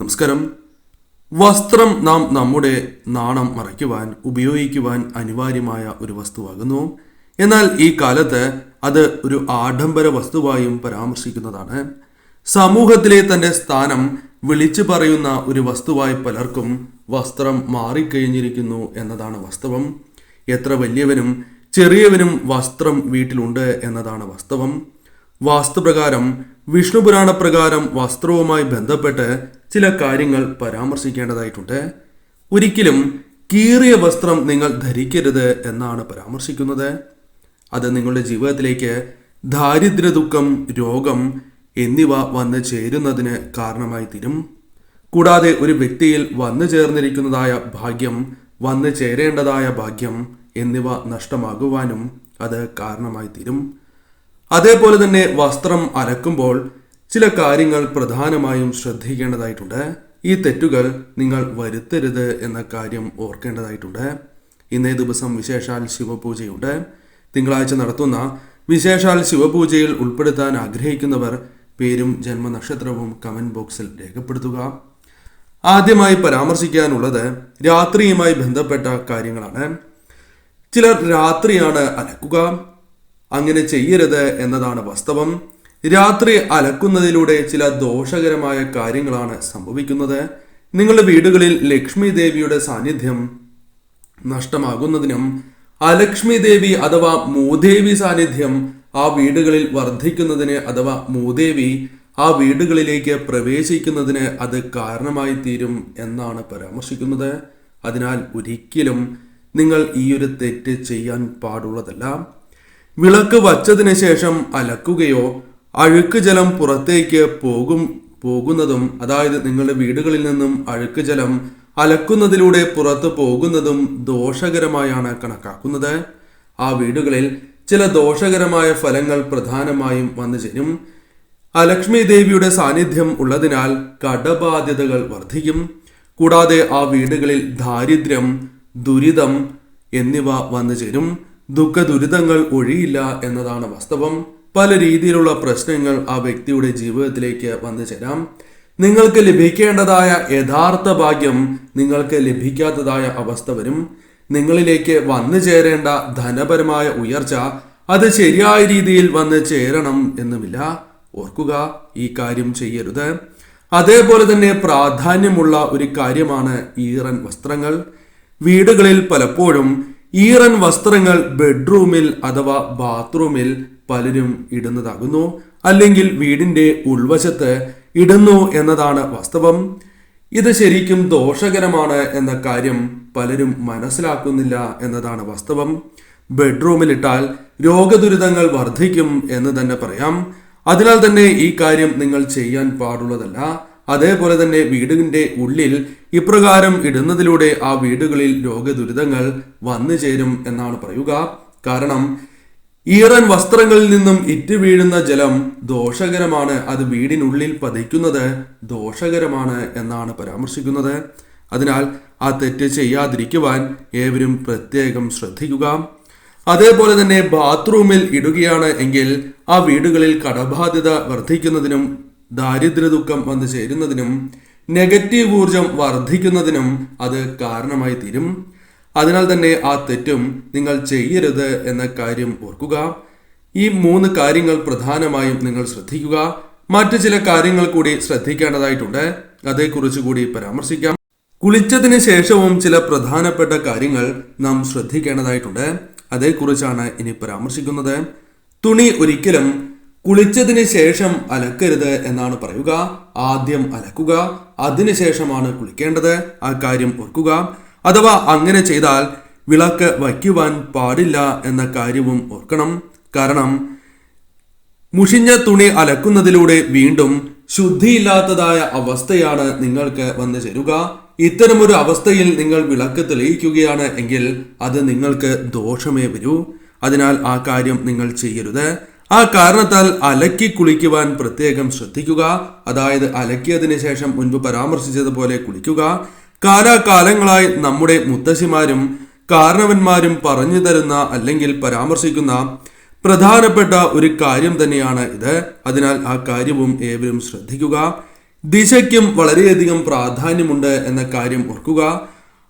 നമസ്കാരം. വസ്ത്രം നാം നമ്മുടെ നാണം മറയ്ക്കുവാൻ ഉപയോഗിക്കുവാൻ അനിവാര്യമായ ഒരു വസ്തുവാകുന്നു. എന്നാൽ ഈ കാലത്ത് അത് ഒരു ആഡംബര വസ്തുവായും പരാമർശിക്കുന്നതാണ്. സമൂഹത്തിലെ തന്റെ സ്ഥാനം വിളിച്ചു പറയുന്ന ഒരു വസ്തുവായി പലർക്കും വസ്ത്രം മാറിക്കഴിഞ്ഞിരിക്കുന്നു എന്നതാണ് വാസ്തവം. എത്ര വലിയവനും ചെറിയവനും വസ്ത്രം വീട്ടിലുണ്ട് എന്നതാണ് വാസ്തവം. വാസ്തുപ്രകാരം വിഷ്ണുപുരാണ പ്രകാരം വസ്ത്രവുമായി ബന്ധപ്പെട്ട് ചില കാര്യങ്ങൾ പരാമർശിക്കേണ്ടതായിട്ടുണ്ട്. ഒരിക്കലും കീറിയ വസ്ത്രം നിങ്ങൾ ധരിക്കരുത് എന്നാണ് പരാമർശിക്കുന്നത്. അത് നിങ്ങളുടെ ജീവിതത്തിലേക്ക് ദാരിദ്ര്യ ദുഃഖം രോഗം എന്നിവ വന്നു ചേരുന്നതിന് കാരണമായി തീരും. കൂടാതെ ഒരു വ്യക്തിയിൽ വന്നു ചേർന്നിരിക്കുന്നതായ ഭാഗ്യം വന്നു ചേരേണ്ടതായ ഭാഗ്യം എന്നിവ നഷ്ടമാകുവാനും അത് കാരണമായി തീരും. അതേപോലെ തന്നെ വസ്ത്രം അലക്കുമ്പോൾ ചില കാര്യങ്ങൾ പ്രധാനമായും ശ്രദ്ധിക്കേണ്ടതായിട്ടുണ്ട്. ഈ തെറ്റുകൾ നിങ്ങൾ വരുത്തരുത് എന്ന കാര്യം ഓർക്കേണ്ടതായിട്ടുണ്ട്. ഇന്നേ ദിവസം വിശേഷാൽ ശിവപൂജയുണ്ട്. തിങ്കളാഴ്ച നടത്തുന്ന വിശേഷാൽ ശിവപൂജയിൽ ഉൾപ്പെടുത്താൻ ആഗ്രഹിക്കുന്നവർ പേരും ജന്മനക്ഷത്രവും കമന്റ് ബോക്സിൽ രേഖപ്പെടുത്തുക. ആദ്യമായി പരാമർശിക്കാനുള്ളത് രാത്രിയുമായി ബന്ധപ്പെട്ട കാര്യങ്ങളാണ്. ചിലർ രാത്രിയാണ് അലക്കുക. അങ്ങനെ ചെയ്യരുത് എന്നതാണ് വാസ്തവം. രാത്രി അലക്കുന്നതിലൂടെ ചില ദോഷകരമായ കാര്യങ്ങളാണ് സംഭവിക്കുന്നത്. നിങ്ങളുടെ വീടുകളിൽ ലക്ഷ്മി ദേവിയുടെ സാന്നിധ്യം നഷ്ടമാകുന്നതിനും അലക്ഷ്മി ദേവി അഥവാ മൂദേവി സാന്നിധ്യം ആ വീടുകളിൽ വർദ്ധിക്കുന്നതിന് അഥവാ മൂദേവി ആ വീടുകളിലേക്ക് പ്രവേശിക്കുന്നതിന് അത് കാരണമായി തീരും എന്നാണ് പരാമർശിക്കുന്നത്. അതിനാൽ ഒരിക്കലും നിങ്ങൾ ഈ ഒരു തെറ്റ് ചെയ്യാൻ പാടുള്ളതല്ല. വിളക്ക് വച്ചതിന് ശേഷം അലക്കുകയോ അഴുക്ക് ജലം പുറത്തേക്ക് പോകും പോകുന്നതും അതായത് നിങ്ങളുടെ വീടുകളിൽ നിന്നും അഴുക്ക് ജലം അലക്കുന്നതിലൂടെ പുറത്തു പോകുന്നതും ദോഷകരമായാണ് കണക്കാക്കുന്നത്. ആ വീടുകളിൽ ചില ദോഷകരമായ ഫലങ്ങൾ പ്രധാനമായും വന്നു ചേരും. അലക്ഷ്മി ദേവിയുടെ സാന്നിധ്യം ഉള്ളതിനാൽ കടബാധ്യതകൾ വർദ്ധിക്കും. കൂടാതെ ആ വീടുകളിൽ ദാരിദ്ര്യം ദുരിതം എന്നിവ വന്നു ചേരും. ദുഃഖ ദുരിതങ്ങൾ ഒഴിയില്ല എന്നതാണ് വാസ്തവം. പല രീതിയിലുള്ള പ്രശ്നങ്ങൾ ആ വ്യക്തിയുടെ ജീവിതത്തിലേക്ക് വന്നു ചേരാം. നിങ്ങൾക്ക് ലഭിക്കേണ്ടതായ യഥാർത്ഥ ഭാഗ്യം നിങ്ങൾക്ക് ലഭിക്കാത്തതായ അവസ്ഥ വരും. നിങ്ങളിലേക്ക് വന്നു ചേരേണ്ട ധനപരമായ ഉയർച്ച അത് ശരിയായ രീതിയിൽ വന്ന് ചേരണം എന്നുമില്ല. ഓർക്കുക ഈ കാര്യം ചെയ്യരുത്. അതേപോലെ തന്നെ പ്രാധാന്യമുള്ള ഒരു കാര്യമാണ് ഈറൻ വസ്ത്രങ്ങൾ. വീടുകളിൽ പലപ്പോഴും ഈറൻ വസ്ത്രങ്ങൾ ബെഡ്റൂമിൽ അഥവാ ബാത്റൂമിൽ പലരും ഇടുന്നതാകുന്നു. അല്ലെങ്കിൽ വീടിന്റെ ഉൾവശത്ത് ഇടുന്നു എന്നതാണ് വാസ്തവം. ഇത് ശരിക്കും ദോഷകരമാണ് എന്ന കാര്യം പലരും മനസ്സിലാക്കുന്നില്ല എന്നതാണ് വാസ്തവം. ബെഡ്റൂമിലിട്ടാൽ രോഗദുരിതങ്ങൾ വർദ്ധിക്കും എന്ന് തന്നെ പറയാം. അതിനാൽ തന്നെ ഈ കാര്യം നിങ്ങൾ ചെയ്യാൻ പാടുള്ളതല്ല. അതേപോലെ തന്നെ വീടിന്റെ ഉള്ളിൽ ഇപ്രകാരം ഇടുന്നതിലൂടെ ആ വീടുകളിൽ രോഗദുരിതങ്ങൾ വന്നു ചേരും എന്നാണ് പറയുക. കാരണം ഈറൻ വസ്ത്രങ്ങളിൽ നിന്നും ഇറ്റ് വീഴുന്ന ജലം ദോഷകരമാണ്. അത് വീടിനുള്ളിൽ പതിക്കുന്നത് ദോഷകരമാണ് എന്നാണ് പരാമർശിക്കുന്നത്. അതിനാൽ ആ തെറ്റ് ചെയ്യാതിരിക്കുവാൻ ഏവരും പ്രത്യേകം ശ്രദ്ധിക്കുക. അതേപോലെ തന്നെ ബാത്റൂമിൽ ഇടുകയാണ് എങ്കിൽ ആ വീടുകളിൽ കടബാധ്യത വർദ്ധിക്കുന്നതിനും ദാരിദ്ര്യ ദുഃഖം വന്നു ചേരുന്നതിനും നെഗറ്റീവ് ഊർജം വർദ്ധിക്കുന്നതിനും അത് കാരണമായി തീരും. അതിനാൽ തന്നെ ആ തെറ്റും നിങ്ങൾ ചെയ്യരുത് എന്ന കാര്യം ഓർക്കുക. ഈ മൂന്ന് കാര്യങ്ങൾ പ്രധാനമായും നിങ്ങൾ ശ്രദ്ധിക്കുക. മറ്റു ചില കാര്യങ്ങൾ കൂടി ശ്രദ്ധിക്കേണ്ടതായിട്ടുണ്ട്. അതേക്കുറിച്ച് കൂടി പരാമർശിക്കാം. കുളിച്ചതിന് ശേഷവും ചില പ്രധാനപ്പെട്ട കാര്യങ്ങൾ നാം ശ്രദ്ധിക്കേണ്ടതായിട്ടുണ്ട്. അതേക്കുറിച്ചാണ് ഇനി പരാമർശിക്കുന്നത്. തുണി ഒരിക്കലും കുളിച്ചതിന് ശേഷം അലക്കരുത് എന്നാണ് പറയുക. ആദ്യം അലക്കുക അതിനുശേഷമാണ് കുളിക്കേണ്ടത്. ആ കാര്യം ഓർക്കുക. അഥവാ അങ്ങനെ ചെയ്താൽ വിളക്ക് വയ്ക്കുവാൻ പാടില്ല എന്ന കാര്യവും ഓർക്കണം. കാരണം മുഷിഞ്ഞ തുണി അലക്കുന്നതിലൂടെ വീണ്ടും ശുദ്ധിയില്ലാത്തതായ അവസ്ഥയാണ് നിങ്ങൾക്ക് വന്നു ചേരുക. ഇത്തരമൊരു അവസ്ഥയിൽ നിങ്ങൾ വിളക്ക് തെളിയിക്കുകയാണ് എങ്കിൽ അത് നിങ്ങൾക്ക് ദോഷമേ വരൂ. അതിനാൽ ആ കാര്യം നിങ്ങൾ ചെയ്യരുത്. ആ കാരണത്താൽ അലക്കി കുളിക്കുവാൻ പ്രത്യേകം ശ്രദ്ധിക്കുക. അതായത് അലക്കിയതിനു ശേഷം മുൻപ് പരാമർശിച്ചതുപോലെ കുളിക്കുക. കാലാകാലങ്ങളായി നമ്മുടെ മുത്തശ്ശിമാരും കാരണവന്മാരും പറഞ്ഞു തരുന്ന അല്ലെങ്കിൽ പരാമർശിക്കുന്ന പ്രധാനപ്പെട്ട ഒരു കാര്യം തന്നെയാണ് ഇത്. അതിനാൽ ആ കാര്യവും ഏവരും ശ്രദ്ധിക്കുക. ദിശയ്ക്കും വളരെയധികം പ്രാധാന്യമുണ്ട് എന്ന കാര്യം ഓർക്കുക.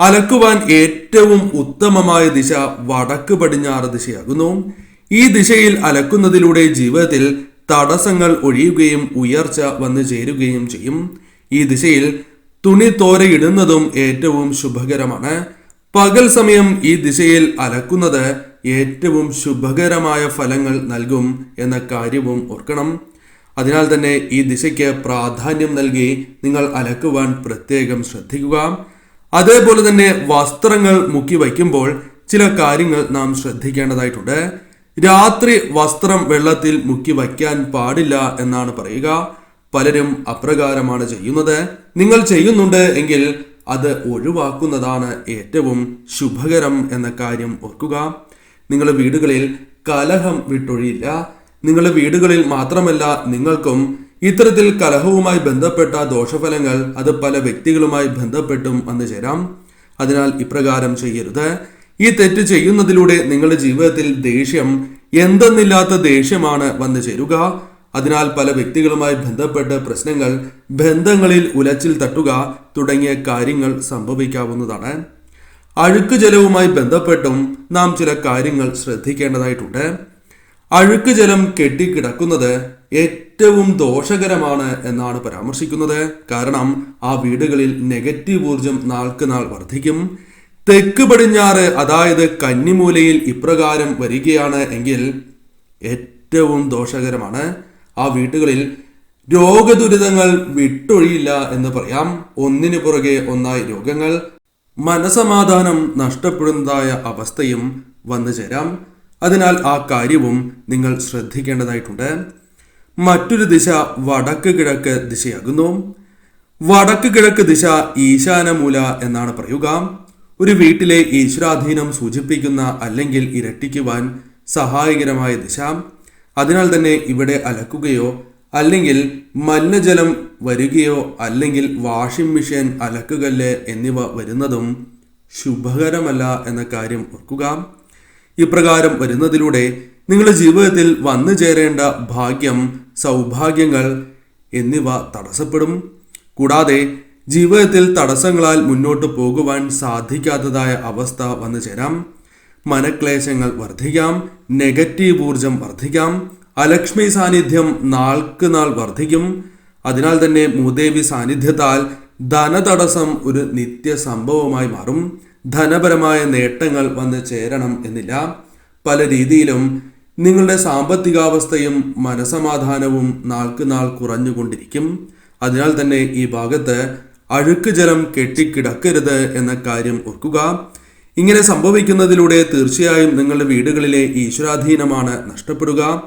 അലക്കുവാൻ ഏറ്റവും ഉത്തമമായ ദിശ വടക്ക് പടിഞ്ഞാറ് ദിശയാകുന്നു. ഈ ദിശയിൽ അലക്കുന്നതിലൂടെ ജീവിതത്തിൽ തടസ്സങ്ങൾ ഒഴിയുകയും ഉയർച്ച വന്നു ചേരുകയും ചെയ്യും. ഈ ദിശയിൽ തുണി തോരയിടുന്നതും ഏറ്റവും ശുഭകരമാണ്. പകൽ സമയം ഈ ദിശയിൽ അലക്കുന്നത് ഏറ്റവും ശുഭകരമായ ഫലങ്ങൾ നൽകും എന്ന കാര്യവും ഓർക്കണം. അതിനാൽ തന്നെ ഈ ദിശയ്ക്ക് പ്രാധാന്യം നൽകി നിങ്ങൾ അലക്കുവാൻ പ്രത്യേകം ശ്രദ്ധിക്കുക. അതേപോലെ തന്നെ വസ്ത്രങ്ങൾ മുക്കി വയ്ക്കുമ്പോൾ ചില കാര്യങ്ങൾ നാം ശ്രദ്ധിക്കേണ്ടതായിട്ടുണ്ട്. രാത്രി വസ്ത്രം വെള്ളത്തിൽ മുക്കി വയ്ക്കാൻ പാടില്ല എന്നാണ് പറയുക. പലരും അപ്രകാരമാണ് ചെയ്യുന്നത്. നിങ്ങൾ ചെയ്യുന്നുണ്ട് എങ്കിൽ അത് ഒഴിവാക്കുന്നതാണ് ഏറ്റവും ശുഭകരം എന്ന കാര്യം ഓർക്കുക. നിങ്ങളുടെ വീടുകളിൽ കലഹം വിട്ടൊഴിയില്ല. നിങ്ങളുടെ വീടുകളിൽ മാത്രമല്ല നിങ്ങൾക്കും ഇത്തരത്തിൽ കലഹവുമായി ബന്ധപ്പെട്ട ദോഷഫലങ്ങൾ അത് പല വ്യക്തികളുമായി ബന്ധപ്പെട്ടും വന്നു ചേരാം അതിനാൽ ഇപ്രകാരം ചെയ്യരുത്. ഈ തെറ്റ് ചെയ്യുന്നതിലൂടെ നിങ്ങളുടെ ജീവിതത്തിൽ ദേഷ്യം എന്തെന്നില്ലാത്ത ദേഷ്യമാണ് വന്നു ചേരുക. അതിനാൽ പല വ്യക്തികളുമായി ബന്ധപ്പെട്ട് പ്രശ്നങ്ങൾ ബന്ധങ്ങളിൽ ഉലച്ചിൽ തട്ടുക തുടങ്ങിയ കാര്യങ്ങൾ സംഭവിക്കാവുന്നതാണ്. അഴുക്ക് ജലവുമായി ബന്ധപ്പെട്ടും നാം ചില കാര്യങ്ങൾ ശ്രദ്ധിക്കേണ്ടതായിട്ടുണ്ട്. അഴുക്ക് ജലം കെട്ടിക്കിടക്കുന്നത് ഏറ്റവും ദോഷകരമാണ് എന്നാണ് പരാമർശിക്കുന്നത്. കാരണം ആ വീടുകളിൽ നെഗറ്റീവ് ഊർജം നാൾക്ക് നാൾ വർദ്ധിക്കും. തെക്ക് പടിഞ്ഞാറ് അതായത് കന്നിമൂലയിൽ ഇപ്രകാരം വരികയാണ് എങ്കിൽ ഏറ്റവും ദോഷകരമാണ്. ആ വീട്ടുകളിൽ രോഗദുരിതങ്ങൾ വിട്ടൊഴിയില്ല എന്ന് പറയാം. ഒന്നിനു പുറകെ ഒന്നായി രോഗങ്ങൾ മനസമാധാനം നഷ്ടപ്പെടുന്നതായ അവസ്ഥയും വന്നു ചേരാം. അതിനാൽ ആ കാര്യവും നിങ്ങൾ ശ്രദ്ധിക്കേണ്ടതായിട്ടുണ്ട്. മറ്റൊരു ദിശ വടക്ക് കിഴക്ക് ദിശയാകുന്നു. വടക്ക് കിഴക്ക് ദിശ ഈശാനമൂല എന്നാണ് പറയുക. ഒരു വീട്ടിലെ ഈശ്വരാധീനം സൂചിപ്പിക്കുന്ന അല്ലെങ്കിൽ ഇരട്ടിക്കുവാൻ സഹായകരമായ ദിശ അതിനാൽ തന്നെ ഇവിടെ അലക്കുകയോ അല്ലെങ്കിൽ മലിനജലം വരികയോ അല്ലെങ്കിൽ വാഷിംഗ് മെഷീൻ അലക്കുകല്ല് എന്നിവ വരുന്നതും ശുഭകരമല്ല എന്ന കാര്യം ഓർക്കുക. ഇപ്രകാരം വരുന്നതിലൂടെ നിങ്ങളുടെ ജീവിതത്തിൽ വന്നു ചേരേണ്ട ഭാഗ്യം സൗഭാഗ്യങ്ങൾ എന്നിവ തടസ്സപ്പെടും. കൂടാതെ ജീവിതത്തിൽ തടസ്സങ്ങളാൽ മുന്നോട്ട് പോകുവാൻ സാധിക്കാത്തതായ അവസ്ഥ വന്നു ചേരാം. മനക്ലേശങ്ങൾ വർദ്ധിക്കാം നെഗറ്റീവ് ഊർജം വർദ്ധിക്കാം അലക്ഷ്മി സാന്നിധ്യം നാൾക്ക് നാൾ വർദ്ധിക്കും. അതിനാൽ തന്നെ മൂദേവി സാന്നിധ്യത്താൽ ധനതടസ്സം ഒരു നിത്യ സംഭവമായി മാറും. ധനപരമായ നേട്ടങ്ങൾ വന്ന് ചേരണം എന്നില്ല. പല രീതിയിലും നിങ്ങളുടെ സാമ്പത്തികാവസ്ഥയും മനസമാധാനവും നാൾക്ക് നാൾ കുറഞ്ഞുകൊണ്ടിരിക്കും. അതിനാൽ തന്നെ ഈ ഭാഗത്ത് അഴുക്ക് ജലം കെട്ടിക്കിടക്കരുത് എന്ന കാര്യം ഓർക്കുക. ഇങ്ങനെ സംഭവിക്കുന്നതിലൂടെ തീർച്ചയായും നിങ്ങളുടെ വീടുകളിലെ ഈശ്വരാധീനമാണ് നഷ്ടപ്പെടുക.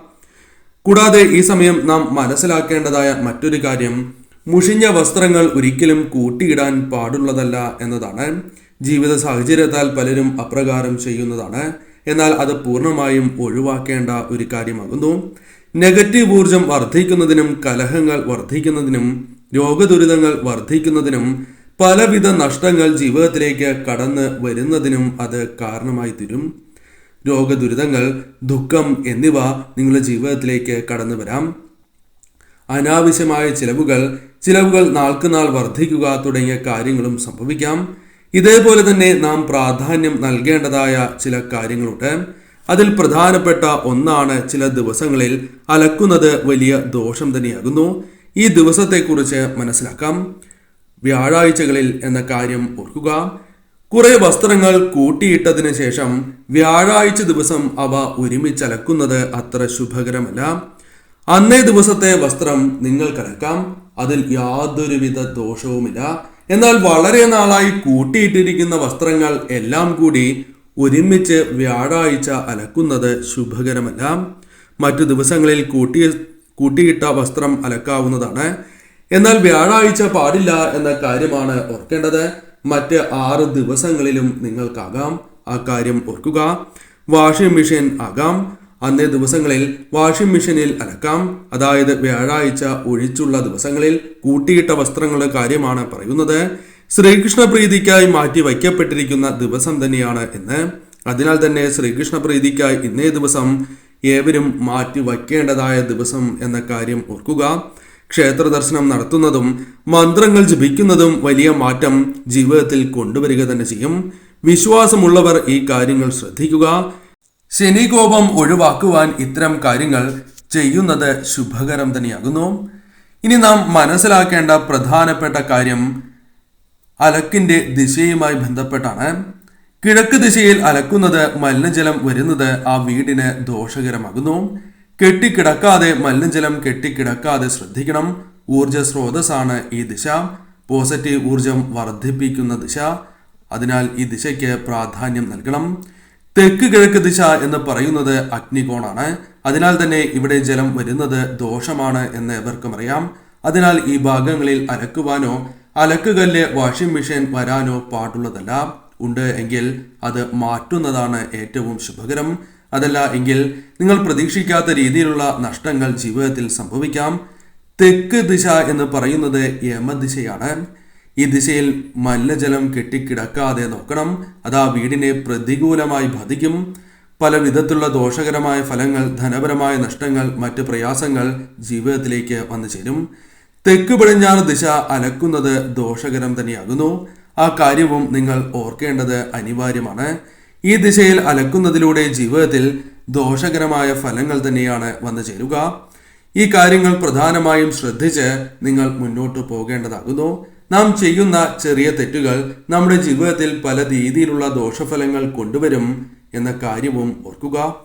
കൂടാതെ ഈ സമയം നാം മനസ്സിലാക്കേണ്ടതായ മറ്റൊരു കാര്യം മുഷിഞ്ഞ വസ്ത്രങ്ങൾ ഒരിക്കലും കൂട്ടിയിടാൻ പാടുള്ളതല്ല എന്നതാണ്. ജീവിത സാഹചര്യത്താൽ പലരും അപ്രകാരം ചെയ്യുന്നതാണ്. എന്നാൽ അത് പൂർണമായും ഒഴിവാക്കേണ്ട ഒരു കാര്യമാകുന്നു. നെഗറ്റീവ് ഊർജം വർദ്ധിക്കുന്നതിനും കലഹങ്ങൾ വർദ്ധിക്കുന്നതിനും രോഗദുരിതങ്ങൾ വർദ്ധിക്കുന്നതിനും പലവിധ നഷ്ടങ്ങൾ ജീവിതത്തിലേക്ക് കടന്ന് വരുന്നതിനും അത് കാരണമായി തീരും. രോഗദുരിതങ്ങൾ ദുഃഖം എന്നിവ നിങ്ങളുടെ ജീവിതത്തിലേക്ക് കടന്നു വരാം. അനാവശ്യമായ ചിലവുകൾ ചിലവുകൾ നാൾക്കുനാൾ വർദ്ധിക്കുക തുടങ്ങിയ കാര്യങ്ങളും സംഭവിക്കാം. ഇതേപോലെ തന്നെ നാം പ്രാധാന്യം നൽകേണ്ടതായ ചില കാര്യങ്ങളുണ്ട്. അതിൽ പ്രധാനപ്പെട്ട ഒന്നാണ് ചില ദിവസങ്ങളിൽ അലക്കുന്നത് വലിയ ദോഷം തന്നെയാകുന്നു. ഈ ദിവസത്തെക്കുറിച്ച് മനസ്സിലാക്കാം. വ്യാഴാഴ്ചകളിൽ എന്ന കാര്യം ഓർക്കുക. കുറെ വസ്ത്രങ്ങൾ കൂട്ടിയിട്ടതിന് ശേഷം വ്യാഴാഴ്ച ദിവസം അവ ഒരുമിച്ചലക്കുന്നത് അത്ര ശുഭകരമല്ല. അന്നേ ദിവസത്തെ വസ്ത്രം നിങ്ങൾക്കലക്കാം. അതിൽ യാതൊരുവിധ ദോഷവുമില്ല. എന്നാൽ വളരെ നാളായി കൂട്ടിയിട്ടിരിക്കുന്ന വസ്ത്രങ്ങൾ എല്ലാം കൂടി ഒരുമിച്ച് വ്യാഴാഴ്ച അലക്കുന്നത് ശുഭകരമല്ല. മറ്റു ദിവസങ്ങളിൽ കൂട്ടിയ കൂട്ടിയിട്ട വസ്ത്രം അലക്കാവുന്നതാണ്. എന്നാൽ വ്യാഴാഴ്ച പാടില്ല എന്ന കാര്യമാണ് ഓർക്കേണ്ടത്. മറ്റ് ആറ് ദിവസങ്ങളിലും നിങ്ങൾക്കാകാം. ആ കാര്യം ഓർക്കുക. വാഷിംഗ് മെഷീൻ ആകാം. അന്നേ ദിവസങ്ങളിൽ വാഷിംഗ് മെഷീനിൽ അലക്കാം. അതായത് വ്യാഴാഴ്ച ഒഴിച്ചുള്ള ദിവസങ്ങളിൽ കൂട്ടിയിട്ട വസ്ത്രങ്ങളുടെ കാര്യമാണ് പറയുന്നത്. ശ്രീകൃഷ്ണ പ്രീതിക്കായി മാറ്റി വയ്ക്കപ്പെട്ടിരിക്കുന്ന ദിവസം തന്നെയാണ് എന്ന് അതിനാൽ തന്നെ ശ്രീകൃഷ്ണ പ്രീതിക്കായി ഇന്നേ ദിവസം ഏവരും മാറ്റി വയ്ക്കേണ്ടതായ ദിവസം എന്ന കാര്യം ഓർക്കുക. ക്ഷേത്ര ദർശനം നടത്തുന്നതും മന്ത്രങ്ങൾ ജപിക്കുന്നതും വലിയ മാറ്റം ജീവിതത്തിൽ കൊണ്ടുവരിക തന്നെ ചെയ്യും. വിശ്വാസമുള്ളവർ ഈ കാര്യങ്ങൾ ശ്രദ്ധിക്കുക. ശനികോപം ഒഴിവാക്കുവാൻ ഇത്തരം കാര്യങ്ങൾ ചെയ്യുന്നത് ശുഭകരം തന്നെയാകുന്നു. ഇനി നാം മനസ്സിലാക്കേണ്ട പ്രധാനപ്പെട്ട കാര്യം അലക്കിന്റെ ദിശയുമായി ബന്ധപ്പെട്ടാണ്. കിഴക്ക് ദിശയിൽ അലക്കുന്നത് മലിനജലം വരുന്നത് ആ വീടിന് ദോഷകരമാകുന്നു. കെട്ടിക്കിടക്കാതെ മലിനജലം കെട്ടിക്കിടക്കാതെ ശ്രദ്ധിക്കണം. ഊർജ സ്രോതസ്സാണ് ഈ ദിശ. പോസിറ്റീവ് ഊർജം വർദ്ധിപ്പിക്കുന്ന ദിശ. അതിനാൽ ഈ ദിശയ്ക്ക് പ്രാധാന്യം നൽകണം. തെക്ക് കിഴക്ക് ദിശ എന്ന് പറയുന്നത് അഗ്നികോണാണ്. അതിനാൽ തന്നെ ഇവിടെ ജലം വരുന്നത് ദോഷമാണ് എന്ന് എവർക്കും അറിയാം. അതിനാൽ ഈ ഭാഗങ്ങളിൽ അലക്കുവാനോ അലക്കുകല്ല് വാഷിംഗ് മെഷീൻ വരാനോ പാടുള്ളതല്ല. ഉണ്ട് എങ്കിൽ അത് മാറ്റുന്നതാണ് ഏറ്റവും ശുഭകരം. അതല്ല എങ്കിൽ നിങ്ങൾ പ്രതീക്ഷിക്കാത്ത രീതിയിലുള്ള നഷ്ടങ്ങൾ ജീവിതത്തിൽ സംഭവിക്കാം. തെക്ക് ദിശ എന്ന് പറയുന്നത് യമദിശയാണ് ഈ ദിശയിൽ മല്ലജലം കെട്ടിക്കിടക്കാതെ നോക്കണം. അത് വീടിനെ പ്രതികൂലമായി ബാധിക്കും. പല വിധത്തിലുള്ള ദോഷകരമായ ഫലങ്ങൾ ധനപരമായ നഷ്ടങ്ങൾ മറ്റ് പ്രയാസങ്ങൾ ജീവിതത്തിലേക്ക് വന്നു ചേരും. തെക്ക് പടിഞ്ഞാറ് ദിശ അലക്കുന്നത് ദോഷകരം തന്നെയാകുന്നു. ആ കാര്യവും നിങ്ങൾ ഓർക്കേണ്ടത് അനിവാര്യമാണ്. ഈ ദിശയിൽ അലക്കുന്നതിലൂടെ ജീവിതത്തിൽ ദോഷകരമായ ഫലങ്ങൾ തന്നെയാണ് വന്നു ചേരുക. ഈ കാര്യങ്ങൾ പ്രധാനമായും ശ്രദ്ധിച്ച് നിങ്ങൾ മുന്നോട്ട് പോകേണ്ടതാകുന്നു. നാം ചെയ്യുന്ന ചെറിയ തെറ്റുകൾ നമ്മുടെ ജീവിതത്തിൽ പല രീതിയിലുള്ള ദോഷഫലങ്ങൾ കൊണ്ടുവരും എന്ന കാര്യവും ഓർക്കുക.